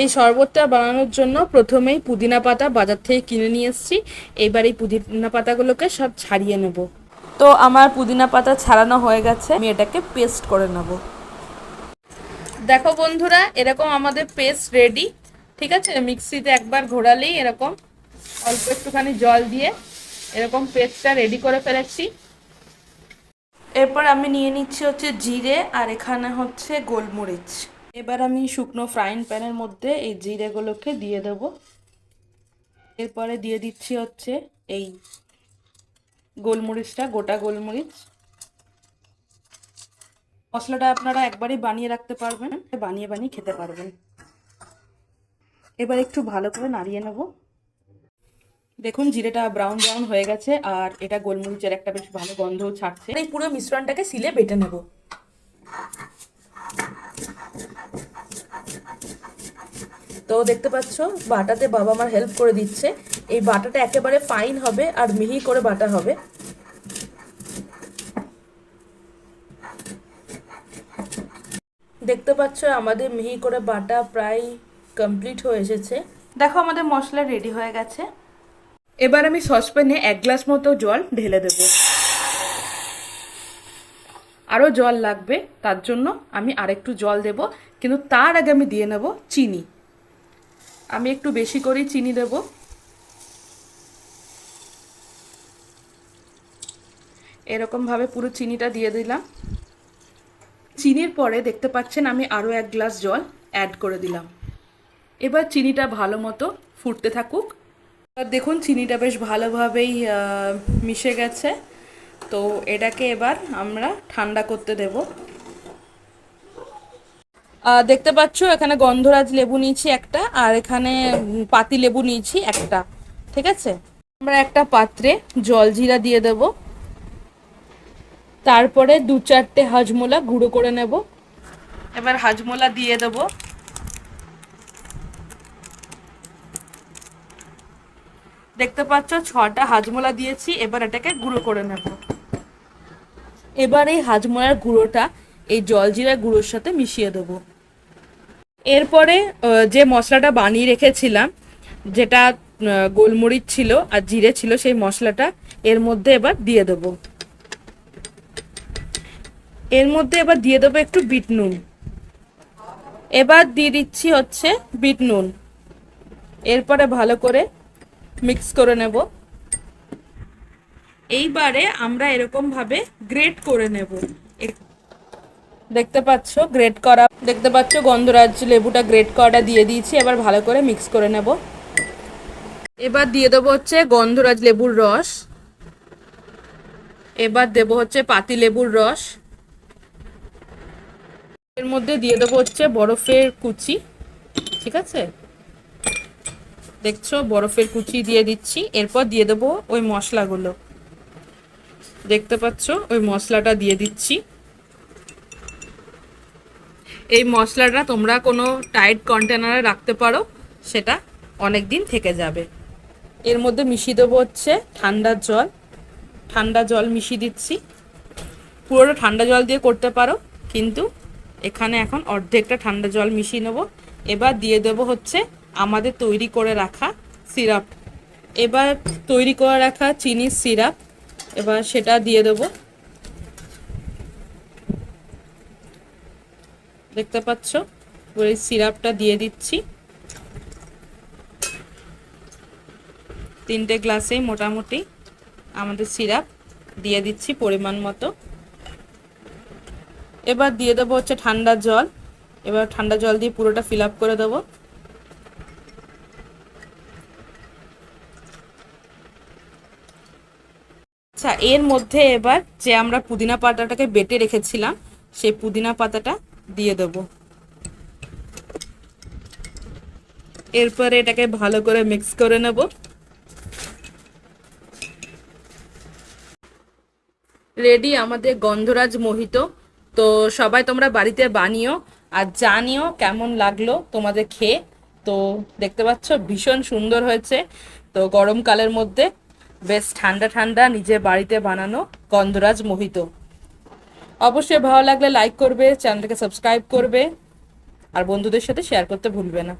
এই শরবতটা বানানোর জন্য প্রথমেই পুদিনা পাতা বাজার থেকে কিনে নিয়ে এসেছি। এবার এই পুদিনা পাতাগুলোকে সব ছাড়িয়ে নেব। তো আমার পুদিনা পাতা ছাড়ানো হয়ে গেছে। আমি এটাকে পেস্ট করে নেব। দেখো বন্ধুরা, এরকম আমাদের পেস্ট রেডি। ঠিক আছে? মিক্সিতে একবার ঘোরালেই এরকম অল্প একটুখানি জল দিয়ে এরকম পেস্টটা রেডি করে ফেলেছি। এরপর আমি নিয়ে নিচ্ছি হচ্ছে জিরে আর এখানে হচ্ছে গোলমরিচ। এবার আমি শুকনো ফ্রাইং প্যানের মধ্যে এই জিরেগুলোকে দিয়ে দেব। এরপরে দিয়ে দিচ্ছি হচ্ছে এই গোলমরিচটা, গোটা গোলমরিচ। মশলাটা আপনারা একবারই বানিয়ে রাখতে পারবেন, বানিয়ে বানিয়ে খেতে পারবেন। এবার একটু ভালো করে নাড়িয়ে নেব। দেখুন, জিরেটা ব্রাউন ব্রাউন হয়ে গেছে আর এটা গোলমরিচের একটা বেশ ভালো গন্ধও ছাড়ছে। এই পুরো মিশ্রণটাকে সিলে বেটে নেব। তো দেখতে পাচ্ছ বাটাতে বাবা আমার হেল্প করে দিচ্ছে। এই বাটাটা একেবারে ফাইন হবে আর মিহি করে বাটা হবে। দেখতে পাচ্ছ আমাদের মিহি করে বাটা প্রায় কমপ্লিট হয়ে এসেছে। দেখো আমাদের মশলা রেডি হয়ে গেছে। এবার আমি সসপ্যানে এক গ্লাস মতো জল ঢেলে দেব। আরও জল লাগবে তার জন্য আমি আরেকটু জল দেব কিন্তু তার আগে আমি দিয়ে নেব চিনি। আমি একটু বেশি করেই চিনি দেব। এরকমভাবে পুরো চিনিটা দিয়ে দিলাম। চিনির পরে দেখতে পাচ্ছেন আমি আরও এক গ্লাস জল অ্যাড করে দিলাম। এবার চিনিটা ভালো মতো ফুটতে থাকুক। দেখুন, চিনিটা বেশ ভালোভাবেই মিশে গেছে। তো এটাকে এবার আমরা ঠান্ডা করতে দেব। দেখতে পাচ্ছ, এখানে গন্ধরাজ লেবু নিয়েছি একটা, আর এখানে পাতি লেবু নিয়েছি একটা, ঠিক আছে? আমরা একটা পাত্রে জলজিরা দিয়ে দেব। তারপরে দু চারটে হাজমোলা গুঁড়ো করে নেব। এবার হাজমোলা দিয়ে দেব। দেখতে পাচ্ছ, ছটা হাজমোলা দিয়েছি, এবার এটাকে গুঁড়ো করে নেব। এবার এই হাজমোলার গুঁড়োটা এই জলজিরা গুঁড়োর সাথে মিশিয়ে দেবো। এরপরে যে মশলাটা বানিয়ে রেখেছিলাম, যেটা গোলমরিচ ছিল আর জিরে ছিল, সেই মশলাটা এর মধ্যে এবার দিয়ে দেব। এর মধ্যে এবার দিয়ে দেবো একটু বিট নুন। এবার দিয়ে দিচ্ছি হচ্ছে বিট নুন। এরপরে ভালো করে মিক্স করে নেব। এইবারে আমরা এরকমভাবে গ্রেট করে নেব। দেখতে পাচ্ছ গ্রেট করা। দেখতে পাচ্ছ, গন্ধরাজ লেবুটা গ্রেট করাটা দিয়ে দিয়েছি, এবার ভালো করে মিক্স করে নেব। এবার দিয়ে দেবো হচ্ছে গন্ধরাজ লেবুর রস। এবার দেবো হচ্ছে পাতি লেবুর রস। এর মধ্যে দিয়ে দেবো হচ্ছে বরফের কুচি, ঠিক আছে? দেখছ, বরফের কুচি দিয়ে দিচ্ছি। এরপর দিয়ে দেবো ওই মশলাগুলো। দেখতে পাচ্ছ, ওই মশলাটা দিয়ে দিচ্ছি। এই মশলাটা তোমরা কোনো টাইট কন্টেনারে রাখতে পারো, সেটা অনেক দিন থেকে যাবে। এর মধ্যে মিশিয়ে দেবো হচ্ছে ঠান্ডা জল। ঠান্ডা জল মিশিয়ে দিচ্ছি। পুরোটা ঠান্ডা জল দিয়ে করতে পারো, কিন্তু এখানে এখন অর্ধেকটা ঠান্ডা জল মিশিয়ে নেব। এবার দিয়ে দেবো হচ্ছে আমাদের তৈরি করে রাখা সিরাপ। এবার তৈরি করে রাখা চিনির সিরাপ, এবার সেটা দিয়ে দেবো। দেখতে পাচ্ছ? ওই সিরাপটা দিয়ে দিচ্ছি। তিনটে গ্লাসেই মোটামুটি আমাদের সিরাপ দিয়ে দিচ্ছি পরিমাণ মতো। এবার দিয়ে দেবো হচ্ছে ঠান্ডা জল। এবার ঠান্ডা জল দিয়ে পুরোটা ফিল আপ করে দেবো। আচ্ছা এর মধ্যে এবার যে আমরা পুদিনা পাতাটাকে বেটে রেখেছিলাম, সেই পুদিনা পাতাটা দিয়ে দেব। এরপরে এটাকে ভালো করে মিক্স করে নেব। রেডি আমাদের গন্ধরাজ মোহিত। তো সবাই তোমরা বাড়িতে বানিও আর জানিও কেমন লাগল তোমাদের খেয়ে। তো দেখতে পাচ্ছ, ভীষণ সুন্দর হয়েছে। তো গরমকালের মধ্যে বেশ ঠান্ডা ঠান্ডা নিজের বাড়িতে বানানো গন্ধরাজ মোহিত। অবশ্যই ভালো লাগলে লাইক করবে চ্যানেলটাকে সাবস্ক্রাইব করবে, আর বন্ধুদের সাথে শেয়ার করতে ভুলবে না।